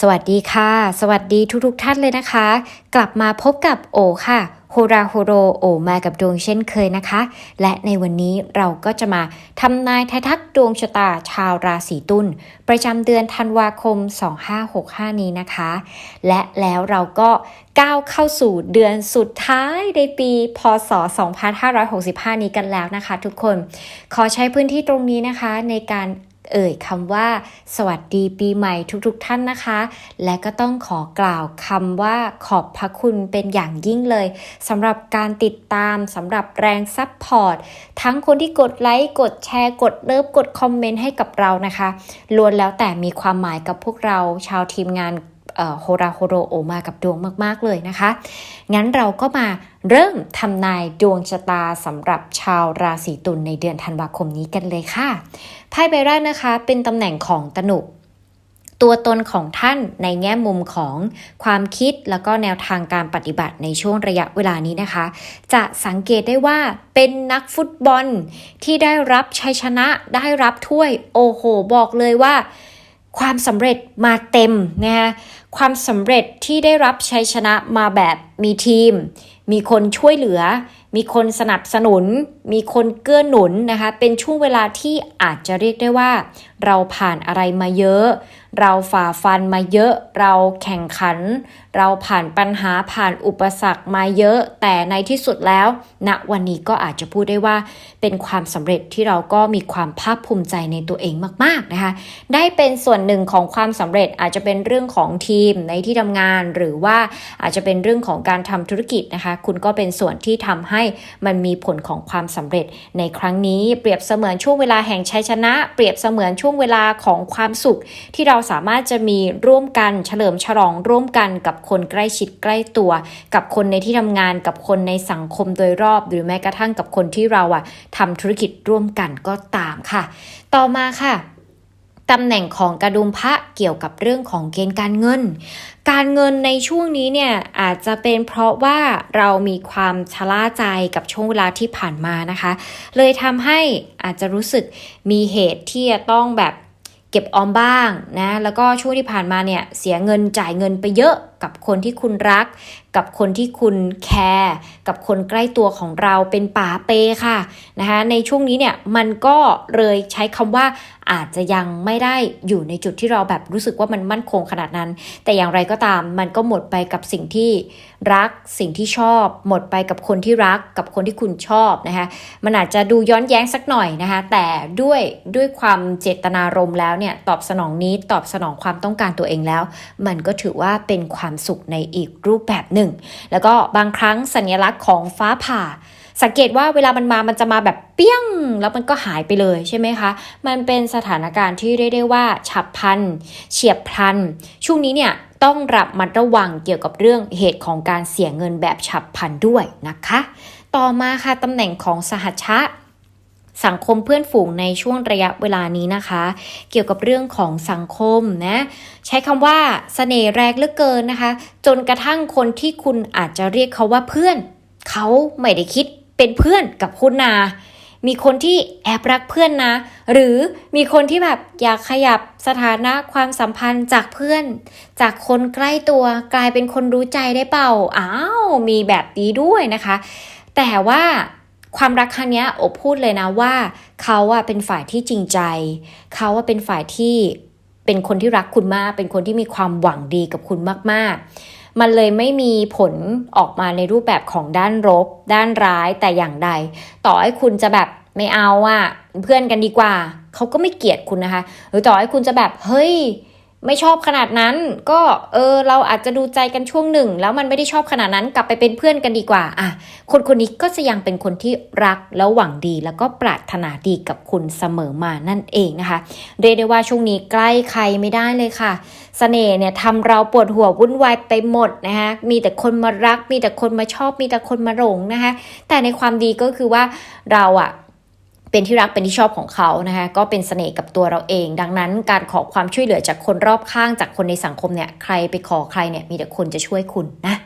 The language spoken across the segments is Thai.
สวัสดีค่ะ สวัสดีทุกๆทท่านเลยนะคะ กลับมาพบกับโอค่ะโฮราโฮโรโอมากับดวงเช่นเคยนะคะ และในวันนี้เราก็จะมาทำนายทายทักดวงชะตาชาวราศีตุลประจำเดือนธันวาคม 2565 นี้นะคะ และแล้วเราก็ก้าวเข้าสู่เดือนสุดท้ายในปีพศ 2565 นี้กันแล้วนะคะ ทุกคนขอใช้พื้นที่ตรงนี้นะคะในการ เอ่ยคำว่า สวัสดีปีใหม่ทุกๆทท่านนะคะ และก็ต้องขอกล่าวคำว่าขอบพระคุณเป็นอย่างยิ่งเลยสำหรับการติดตามสำหรับแรงซับพอร์ตทั้งคนที่กดไลค์กดแชร์ กดเลิฟกดคอมเมนต์ให้กับเรานะคะล้วนแล้วแต่มีความหมายกับพวกเราชาวทีมงาน โฮราโฮโรโอมากับดวงมาก ๆ เลยนะคะ งั้นเราก็มาเริ่มทำนายดวงชะตาสำหรับชาวราศีตุลในเดือนธันวาคมนี้กันเลยค่ะ ไพ่ใบแรกนะคะ เป็นตำแหน่งของตนุตัวตนของท่านในแง่มุมของความคิดแล้วก็แนวทางการปฏิบัติในช่วงระยะเวลานี้นะคะ จะสังเกตได้ว่าเป็นนักฟุตบอลที่ได้รับชัยชนะได้รับถ้วยโอ้โห บอกเลยว่า ความสำเร็จมาเต็มนะคะ ความสำเร็จที่ได้รับชัยชนะมาแบบมีทีม มีคนช่วยเหลือ มีคนสนับสนุน มีคนเกื้อหนุนนะคะ เป็นช่วงเวลาที่อาจจะเรียกได้ว่า เราผ่านอะไรมาเยอะ เราฝ่าฟันมาเยอะ เราแข่งขัน เราผ่านปัญหาผ่านอุปสรรคมาเยอะ แต่ในที่สุดแล้วณนะวันนี้ก็อาจจะพูดได้ว่า เป็นความสำเร็จที่เราก็มีความภาคภูมิใจในตัวเองมากๆนะคะ ได้เป็นส่วนหนึ่งของความสำเร็จอาจจะเป็นเรื่องของทีมในที่ทำงาน หรือว่าอาจจะเป็นเรื่องของการทำธุรกิจนะคะ คุณก็เป็นส่วนที่ทำให้มันมีผลของความสำเร็จในครั้งนี้เปรียบเสมือนช่วงเวลาแห่งชัยชนะ เปรียบเสมือนช่วงเวลาของความสุข ที่เราสามารถจะมีร่วมกันเฉลิมฉลองร่วมกันกับคนใกล้ชิดใกล้ตัว กับคนในที่ทำงานกับคนในสังคมโดยรอบ หรือแม้กระทั่งกับคนที่เราอะทำธุรกิจร่วมกันก็ตามค่ะ ต่อมาค่ะ ตำแหน่งของกระดุมพระเกี่ยวกับเรื่องของเกณฑ์การเงิน การเงินในช่วงนี้เนี่ยอาจจะเป็นเพราะว่าเรามีความชะล่าใจกับช่วงเวลาที่ผ่านมานะคะ เลยทำให้อาจจะรู้สึกมีเหตุที่จะต้องแบบเก็บออมบ้างนะ แล้วก็ช่วงที่ผ่านมาเนี่ยเสียเงินจ่ายเงินไปเยอะ กับคนที่คุณรัก กับคนที่คุณแคร์กับคนใกล้ตัวของเราเป็นป่าเปค่ะนะคะในช่วงนี้เนี่ยมันก็เลยใช้คำว่าอาจจะยังไม่ได้อยู่ในจุดที่เราแบบรู้สึกว่ามันมั่นคงขนาดนั้น แต่อย่างไรก็ตามมันก็หมดไปกับสิ่งที่รักสิ่งที่ชอบ หมดไปกับคนที่รักกับคนที่คุณชอบนะคะมันอาจจะดูย้อนแย้งสักหน่อยนะคะแต่ด้วยด้วยความเจตนารมณ์แล้วเนี่ยตอบสนองนี้ตอบสนองความต้องการตัวเองแล้ว มันก็ถือว่าเป็นความสุขในอีกรูปแบบหนึ่ง แล้วก็บางครั้งสัญลักษณ์ของฟ้าผ่า สังเกตว่าเวลามันมามันจะมาแบบเปี้ยง แล้วมันก็หายไปเลยใช่ไหมคะ มันเป็นสถานการณ์ที่เรียกได้ว่า ฉับพลันเฉียบพลัน ช่วงนี้เนี่ยต้องรับมัดระวังเกี่ยวกับเรื่องเหตุของการเสียเงินแบบฉับพลันด้วยนะคะ ต่อมาค่ะตำแหน่งของสหัชชะ สังคมเพื่อนฝูงในช่วงระยะเวลานี้นะคะ เกี่ยวกับเรื่องของสังคมนะใช้คำว่าสเสน่ห์แรงเหลือเกินนะคะ จนกระทั่งคนที่คุณอาจจะเรียกเขาว่าเพื่อน เขาไม่ได้คิดเป็นเพื่อนกับคุณนามีคนที่แอบรักเพื่อนนะ หรือมีคนที่แบบอยากขยับสถานะความสัมพันธ์จากเพื่อน จากคนใกล้ตัวกลายเป็นคนรู้ใจได้เปล่าอ้าวมีแบบนี้ด้วยนะคะ แต่ว่า ความรักครั้งนี้อบพูดเลยนะว่า เขาอะเป็นฝ่ายที่จริงใจ เขาอะเป็นฝ่ายที่เป็นคนที่รักคุณมาก เป็นคนที่มีความหวังดีกับคุณมาก ๆ มันเลยไม่มีผลออกมาในรูปแบบของด้านลบด้านร้ายแต่อย่างใด ต่อให้คุณจะแบบไม่เอาอะเพื่อนกันดีกว่า เขาก็ไม่เกลียดคุณนะคะ หรือต่อให้คุณจะแบบเฮ้ย ไม่ชอบขนาดนั้น ก็เออเราอาจจะดูใจกันช่วงหนึ่ง แล้วมันไม่ได้ชอบขนาดนั้นกลับไปเป็นเพื่อนกันดีกว่าอะคนคนนี้ก็จะยังเป็นคนที่รักแล้วหวังดี แล้วก็ปรารถนาดีกับคุณเสมอมานั่นเองนะคะเรียกได้ว่าช่วงนี้ใกล้ใครไม่ได้เลยค่ะสเสน่ห์เนี่ยทำเราปวดหัววุ่นวายไปหมดนะคะมีแต่คนมารัก มีแต่คนมาชอบ มีแต่คนมาหลงนะคะแต่ในความดีก็คือว่าเราอะ เป็นที่รักเป็นที่ชอบของเขานะคะก็เป็นเสน่ห์กับตัวเราเอง ดังนั้นการขอความช่วยเหลือจากคนรอบข้างจากคนในสังคมเนี่ยใครไปขอใครเนี่ยมีแต่คนจะช่วยคุณนะ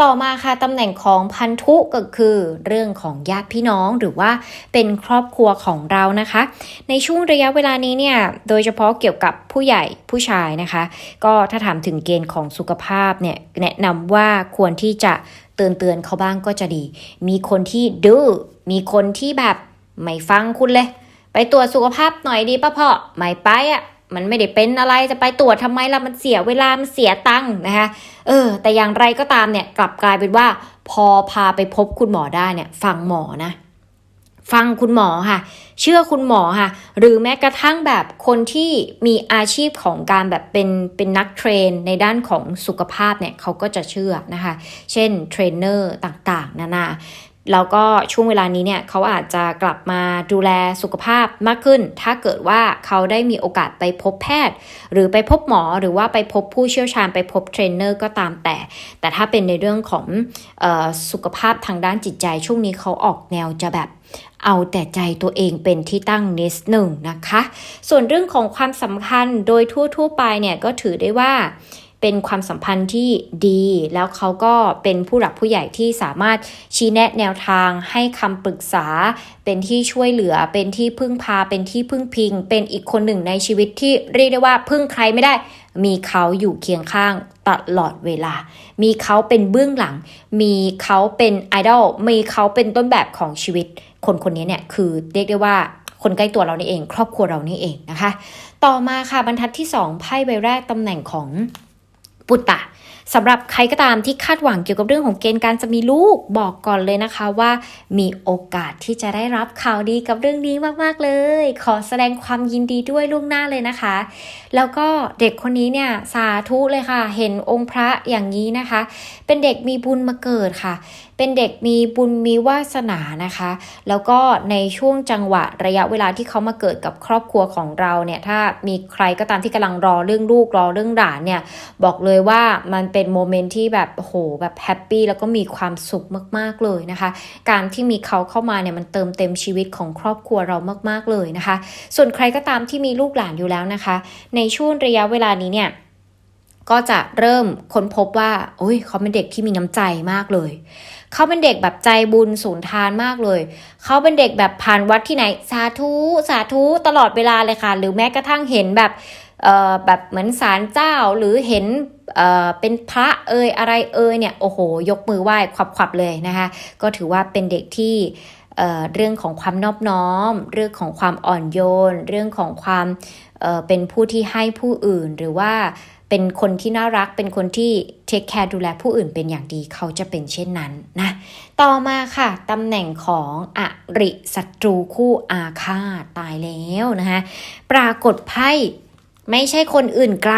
ต่อมาค่ะตำแหน่งของพันธุก็คือเรื่องของญาติพี่น้องหรือว่าเป็นครอบครัวของเรานะคะ ในช่วงระยะเวลานี้เนี่ยโดยเฉพาะเกี่ยวกับผู้ใหญ่ผู้ชายนะคะ ก็ถ้าถามถึงเกณฑ์ของสุขภาพเนี่ยแนะนำว่าควรที่จะเตือนเตือนเขาบ้างก็จะดี มีคนที่ดื้อมีคนที่แบบ ไม่ฟังคุณเลย ไปตรวจสุขภาพหน่อยดีป่ะพ่อไม่ไปอะ่ะ มันไม่ได้เป็นอะไรจะไปตรวจทำไมล่ะมันเสียเวลามันเสียตังค์นะคะเออ แต่อย่างไรก็ตามเนี่ยกลับกลายเป็นว่า พอพาไปพบคุณหมอได้เนี่ย ฟังหมอนะฟังคุณหมอค่ะ เชื่อคุณหมอค่ะ หรือแม้กระทั่งแบบคนที่มีอาชีพของการแบบเป็นเป็นนักเทรนในด้านของสุขภาพเนี่ยเขาก็จะเชื่อนะคะ เช่นเทรนเนอร์ต่างๆ นานา แล้วก็ช่วงเวลานี้เนี่ยเขาอาจจะกลับมาดูแลสุขภาพมากขึ้น ถ้าเกิดว่าเขาได้มีโอกาสไปพบแพทย์ หรือไปพบหมอหรือว่าไปพบผู้เชี่ยวชาญไปพบเทรนเนอร์ก็ตามแต่ แต่ถ้าเป็นในเรื่องของออสุขภาพทางด้านจิตใจ ช่วงนี้เขาออกแนวจะแบบเอาแต่ใจตัวเองเป็นที่ตั้งนิดหนึ่งนะคะ ส่วนเรื่องของความสำคัญโดยทั่วๆไปเนี่ยก็ถือได้ว่า เป็นความสัมพันธ์ที่ดี แล้วเขาก็เป็นผู้หลักผู้ใหญ่ที่สามารถชี้แนะแนวทางให้คำปรึกษา เป็นที่ช่วยเหลือ เป็นที่พึ่งพา เป็นที่พึ่งพิง เป็นอีกคนหนึ่งในชีวิตที่เรียกได้ว่าพึ่งใครไม่ได้ มีเขาอยู่เคียงข้างตลอดเวลา มีเขาเป็นเบื้องหลัง มีเขาเป็นไอดอล มีเขาเป็นต้นแบบของชีวิต คนคนนี้เนี่ยคือเรียกได้ว่าคนใกล้ตัวเรานี่เอง ครอบครัวเรานี่เองนะคะ ต่อมาค่ะบรรทัดที่ 2 ไพ่ใบแรกตำแหน่งของ ปุตตะสำหรับใครก็ตามที่คาดหวังเกี่ยวกับเรื่องของเกณฑ์การจะมีลูกบอกก่อนเลยนะคะว่ามีโอกาสที่จะได้รับข่าวดีกับเรื่องนี้มากๆเลย ขอแสดงความยินดีด้วยล่วงหน้าเลยนะคะ แล้วก็เด็กคนนี้เนี่ยสาธุเลยค่ะ เห็นองค์พระอย่างนี้นะคะ เป็นเด็กมีบุญมาเกิดค่ะ เป็นเด็กมีบุญมีวาสนานะคะ แล้วก็ในช่วงจังหวะระยะเวลาที่เขามาเกิดกับครอบครัวของเราเนี่ยถ้ามีใครก็ตามที่กำลังรอเรื่องลูกรอเรื่องหลานเนี่ยบอกเลยว่ามันเป็นโมเมนต์ที่แบบโอ้โหแบบแฮปปี้แล้วก็มีความสุขมากๆเลยนะคะ การที่มีเขาเข้ามาเนี่ยมันเติมเต็มชีวิตของครอบครัวเรามาก ๆเลยนะคะ ส่วนใครก็ตามที่มีลูกหลานอยู่แล้วนะคะ ในช่วงระยะเวลานี้เนี่ย ก็จะเริ่มค้นพบว่าโอ้ยเขาเป็นเด็กที่มีน้ำใจมากเลย เขาเป็นเด็กแบบใจบุญสูนทานมากเลย เขาเป็นเด็กแบบผ่านวัดที่ไหน สาธุสาธุตลอดเวลาเลยค่ะ หรือแม้กระทั่งเห็นแบบเอ่อแบบเหมือนศาลเจ้าหรือเห็นเอ่อเป็นพระเอ่ยอะไรเอ่ยเนี่ยโอ้โห ยกมือไหว้ควับๆเลยนะคะ ก็ถือว่าเป็นเด็กที่เเรื่องของความนอบน้อม เรื่องของความอ่อนโยน เรื่องของความเอ่อเป็นผู้ที่ให้ผู้อื่นหรือว่า เป็นคนที่น่ารัก เป็นคนที่เทคแคร์ดูแลผู้อื่นเป็นอย่างดีเขาจะเป็นเช่นนั้นนะ ต่อมาค่ะตำแหน่งของอริศัตรูคู่อาฆาตตายแล้วนะคะปรากฏไพ่ไม่ใช่คนอื่นไกล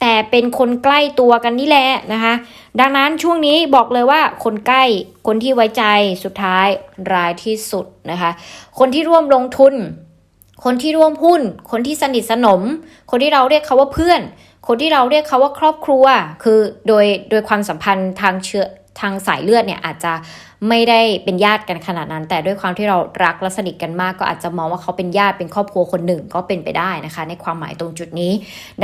แต่เป็นคนใกล้ตัวกันนี่แหละนะคะ ดังนั้นช่วงนี้บอกเลยว่าคนใกล้คนที่ไว้ใจสุดท้ายรายที่สุดนะคะ คนที่ร่วมลงทุน คนที่ร่วมหุ้น คนที่สนิทสนม คนที่เราเรียกเขาว่าเพื่อน คนที่เราเรียกเขาว่าครอบครัว คือโดยโดยความสัมพันธ์ทางเชื้อทางสายเลือดเนี่ยอาจจะไม่ได้เป็นญาติกันขนาดนั้น แต่ด้วยความที่เรารักและสนิทกันมาก ก็อาจจะมองว่าเขาเป็นญาติเป็นครอบครัวคนหนึ่งก็เป็นไปได้นะคะ ในความหมายตรงจุดนี้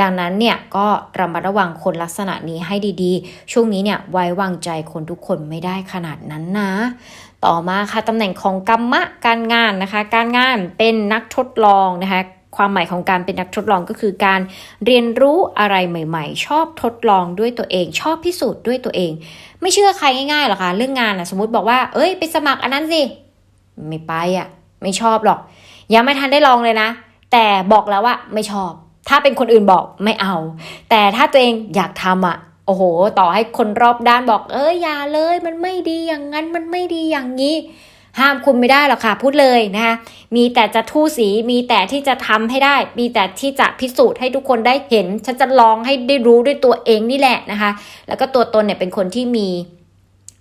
ดังนั้นเนี่ยก็ระมัดระวังคนลักษณะนี้ให้ดีๆ ช่วงนี้เนี่ยไว้วางใจคนทุกคนไม่ได้ขนาดนั้นนะ ต่อมาค่ะตำแหน่งของกรรมะการงานนะคะ การงานเป็นนักทดลองนะคะ ความหมายของการเป็นนักทดลองก็คือการเรียนรู้อะไรใหม่ๆ ชอบทดลองด้วยตัวเอง ชอบพิสูจน์ด้วยตัวเอง ไม่เชื่อใครง่ายๆหรอกค่ะเรื่องงานนะสมมติบอกว่า เอ้ยไปสมัครอันนั้นสิ ไม่ไปอะ ไม่ชอบหรอก ยังไม่ทันได้ลองเลยนะ แต่บอกแล้วว่าไม่ชอบ ถ้าเป็นคนอื่นบอกไม่เอา แต่ถ้าตัวเองอยากทำอะโอ้โห ต่อให้คนรอบด้านบอก เอ้ยอย่าเลย มันไม่ดีอย่างนั้น มันไม่ดีอย่างนี้ ห้ามคุณไม่ได้หรอกค่ะ พูดเลยนะคะมีแต่จะทู่สีมีแต่ที่จะทำให้ได้ มีแต่ที่จะพิสูจน์ให้ทุกคนได้เห็น ฉันจะลองให้ได้รู้ด้วยตัวเองนี่แหละนะคะ แล้วก็ตัวตนเนี่ยเป็นคนที่มี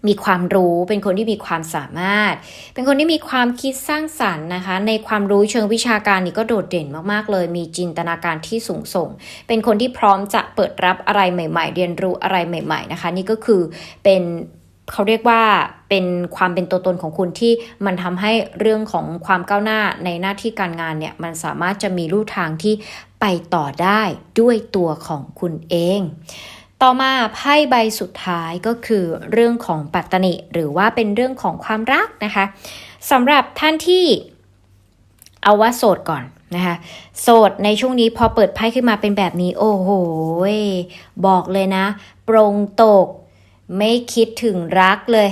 มีความรู้เป็นคนที่มีความสามารถ เป็นคนที่มีความคิดสร้างสรรค์นะคะ ในความรู้เชิงวิชาการนี่ก็โดดเด่นมากๆเลย มีจินตนาการที่สูงส่ง เป็นคนที่พร้อมจะเปิดรับอะไรใหม่ ๆ เรียนรู้อะไรใหม่ ๆนะคะ นี่ก็คือเป็น เขาเรียกว่าเป็นความเป็นตัวตนของคุณที่มันทำให้เรื่องของความก้าวหน้าในหน้าที่การงานเนี่ยมันสามารถจะมีรูทางที่ไปต่อได้ด้วยตัวของคุณเอง ต่อมาไพ่ใบสุดท้ายก็คือเรื่องของปัตตนิหรือว่าเป็นเรื่องของความรักนะคะสำหรับท่านที่เอาว่าโสดก่อนนะคะโสดในช่วงนี้พอเปิดไพ่ขึ้นมาเป็นแบบนี้ โอ้โห บอกเลยนะ โปรงตก ไม่คิดถึงรักเลย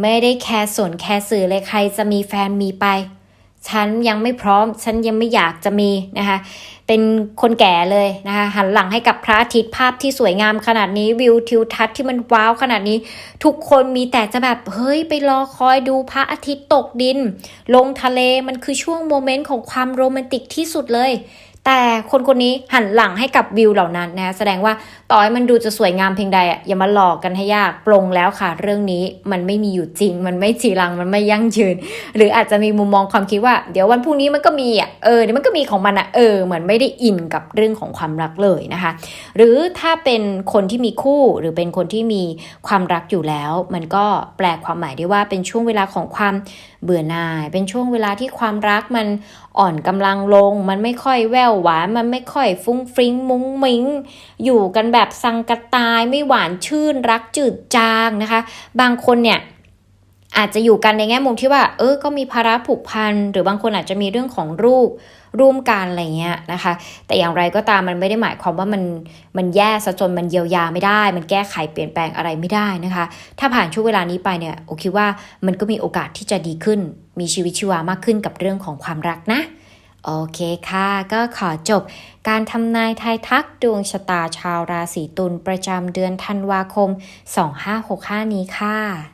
ไม่ได้แคร์สนแคร์สื่อเลยใครจะมีแฟนมีไป ฉันยังไม่พร้อม ฉันยังไม่อยากจะมีนะคะ เป็นคนแก่เลยนะคะหันหลังให้กับพระอาทิตย์ภาพที่สวยงามขนาดนี้วิวทิวทัศน์ที่มันว้าวขนาดนี้ ทุกคนมีแต่จะแบบเฮ้ยไปรอคอยดูพระอาทิตย์ตกดิน ลงทะเลมันคือช่วงโมเมนต์ของความโรแมนติกที่สุดเลย แต่คนคนนี้หันหลังให้กับวิวเหล่านั้นนะแสดงว่าต่อให้มันดูจะสวยงามเพียงใดอะอย่ามาหลอกกันให้ยากปลงแล้วค่ะ เรื่องนี้มันไม่มีอยู่จริง มันไม่จีรังมันไม่ยั่งยืน หรืออาจจะมีมุมมองความคิดว่า เดี๋ยววันพรุ่งนี้มันก็มีอะเออเดี๋ยวมันก็มีของมันอะเออเหมือนไม่ได้อินกับเรื่องของความรักเลยนะคะ หรือถ้าเป็นคนที่มีคู่หรือเป็นคนที่มีความรักอยู่แล้ว มันก็แปลความหมายได้ว่าเป็นช่วงเวลาของความ เบื่อหน่าย เป็นช่วงเวลาที่ความรักมันอ่อนกำลังลง มันไม่ค่อยแววหวาน มันไม่ค่อยฟุ้งฟริ้งมุ้งมิ้งอยู่กันแบบสังกะตายไม่หวานชื่นรักจืดจางนะคะ บางคนเนี่ย อาจจะอยู่กันในแง่มุมที่ว่า เออก็มีภาระผูกพันหรือบางคนอาจจะมีเรื่องของลูกร่วมกันอะไรเงี้ยนะคะ แต่อย่างไรก็ตามมันไม่ได้หมายความว่ามันมันแย่ซะจนมันเยียวยาไม่ได้ มันแก้ไขเปลี่ยนแปลงอะไรไม่ได้นะคะ ถ้าผ่านช่วงเวลานี้ไปเนี่ยโอคิดว่ามันก็มีโอกาสที่จะดีขึ้น มีชีวิตชีวามากขึ้นกับเรื่องของความรักนะโอเคค่ะ ก็ขอจบการทำนายทายทักดวงชะตาชาวราศีตุลประจำเดือนธันวาคม 2565 นี้ค่ะ